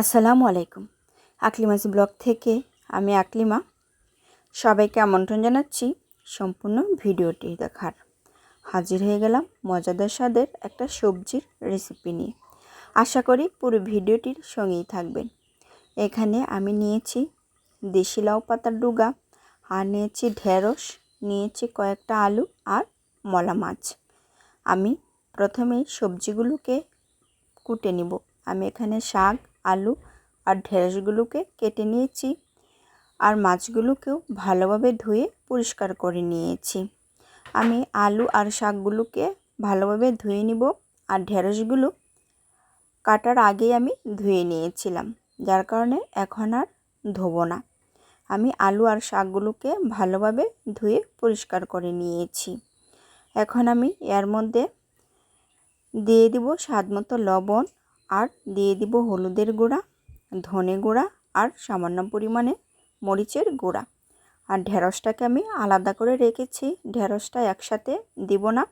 আসসালামু আলাইকুম। আকলিমাস ব্লগ থেকে আমি আকলিমা। সবাইকে আমন্ত্রণ জানাচ্ছি সম্পূর্ণ ভিডিওটি দেখার। হাজির হয়ে গেলাম মজাদার স্বাদের একটা সবজির রেসিপি নিয়ে। আশা করি পুরো ভিডিওটির সঙ্গেই থাকবেন। এখানে আমি নিয়েছি দেশি লাউ পাতার ডুগা, আর নিয়েছি ঢেঁড়স, নিয়েছি কয়েকটা আলু আর মলা মাছ। আমি প্রথমেই সবজিগুলোকে কুটে নিব। আমি এখানে শাক আলু আর ঢেঁড়সগুলোকে কেটে নিয়েছি আর মাছগুলোকেও ভালোভাবে ধুয়ে পরিষ্কার করে নিয়েছি। আমি আলু আর শাকগুলোকে ভালোভাবে ধুয়ে নিব আর ঢেঁড়সগুলো কাটার আগেই আমি ধুয়ে নিয়েছিলাম, যার কারণে এখন আর ধোবো না। আমি আলু আর শাকগুলোকে ভালোভাবে ধুয়ে পরিষ্কার করে নিয়েছি। এখন আমি এর মধ্যে দিয়ে দিব স্বাদ মতো লবণ আর দিয়ে দিব হলুদের গুঁড়া, ধনে গুঁড়া আর সামান্য পরিমাণে মরিচের গুঁড়া। আর ঢেঁড়সটাকে আমি আলাদা করে রেখেছি, ঢেঁড়সটা একসাথে দিব না,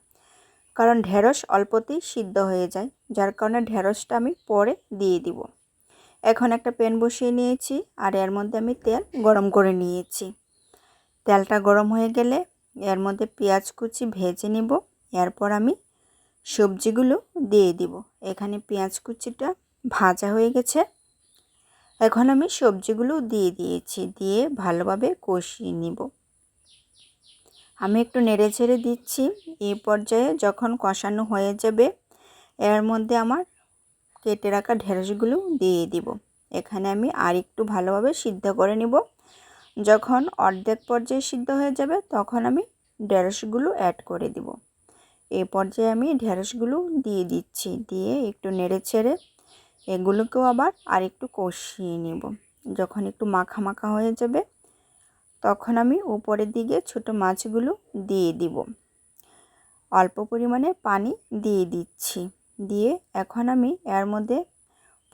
কারণ ঢেঁড়স অল্পতেই সিদ্ধ হয়ে যায়, যার কারণে ঢেঁড়সটা আমি পরে দিয়ে দিব। এখন একটা প্যান বসিয়ে নিয়েছি আর এর মধ্যে আমি তেল গরম করে নিয়েছি। তেলটা গরম হয়ে গেলে এর মধ্যে পেঁয়াজ কুচি ভেজে নিব, এরপর আমি সবজিগুলো দিয়ে দিব। এখানে পেঁয়াজ কুচিটা ভাজা হয়ে গেছে। এখন আমি সবজিগুলো দিয়ে দিয়েছি, দিয়ে ভালোভাবে কষিয়ে নিব। আমি একটু নেড়ে ছেড়ে দিচ্ছি। এই পর্যায়ে যখন কষানো হয়ে যাবে, এর মধ্যে আমার কেটে রাখা ঢেঁড়সগুলো দিয়ে দিব। এখানে আমি আর একটু ভালোভাবে সিদ্ধ করে নিব। যখন অর্ধেক পর্যায়ে সিদ্ধ হয়ে যাবে, তখন আমি ঢেঁড়সগুলো অ্যাড করে দিব। এই পর্যায়ে আমি ঢেঁড়সগুলো দিয়ে দিচ্ছি, দিয়ে একটু নেড়ে ছেড়ে এগুলোকেও আবার আর একটু কষিয়ে নেব। যখন একটু মাখা মাখা হয়ে যাবে, তখন আমি উপরের দিকে ছোট মাছগুলো দিয়ে দিব। অল্প পরিমাণে পানি দিয়ে দিচ্ছি। দিয়ে এখন আমি এর মধ্যে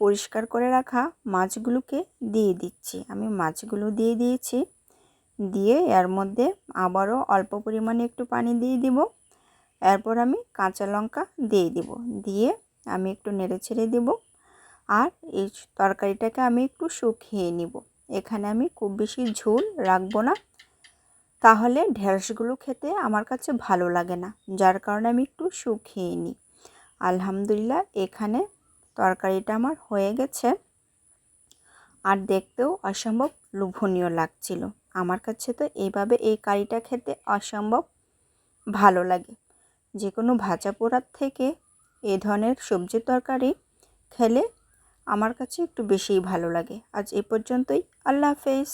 পরিষ্কার করে রাখা মাছগুলোকে দিয়ে দিচ্ছি। আমি মাছগুলো দিয়ে দিয়েছি। দিয়ে এর মধ্যে আবারও অল্প পরিমাণে একটু পানি দিয়ে দিব। এরপর আমি কাঁচা লঙ্কা দিয়ে দিব। দিয়ে আমি একটু নেড়ে ছেড়ে দেবো আর এই তরকারিটাকে আমি একটু শুকিয়ে নিব। এখানে আমি খুব বেশি ঝোল রাখব না। তাহলে ঢেঁড়সগুলো খেতে আমার কাছে ভালো লাগে না, যার কারণে আমি একটু শুকিয়ে নিই। আলহামদুলিল্লাহ এখানে তরকারিটা আমার হয়ে গেছে। আর দেখতেও অসম্ভব লোভনীয় লাগছিল। আমার কাছে তো এইভাবে এই কারিটা খেতে অসম্ভব ভালো লাগে। যে কোনো ভাজা পোড়ার থেকে এ ধরনের সবজি তরকারি খেলে আমার কাছে একটু বেশিই ভালো লাগে। আজ এ পর্যন্তই। আল্লাহ হাফেজ।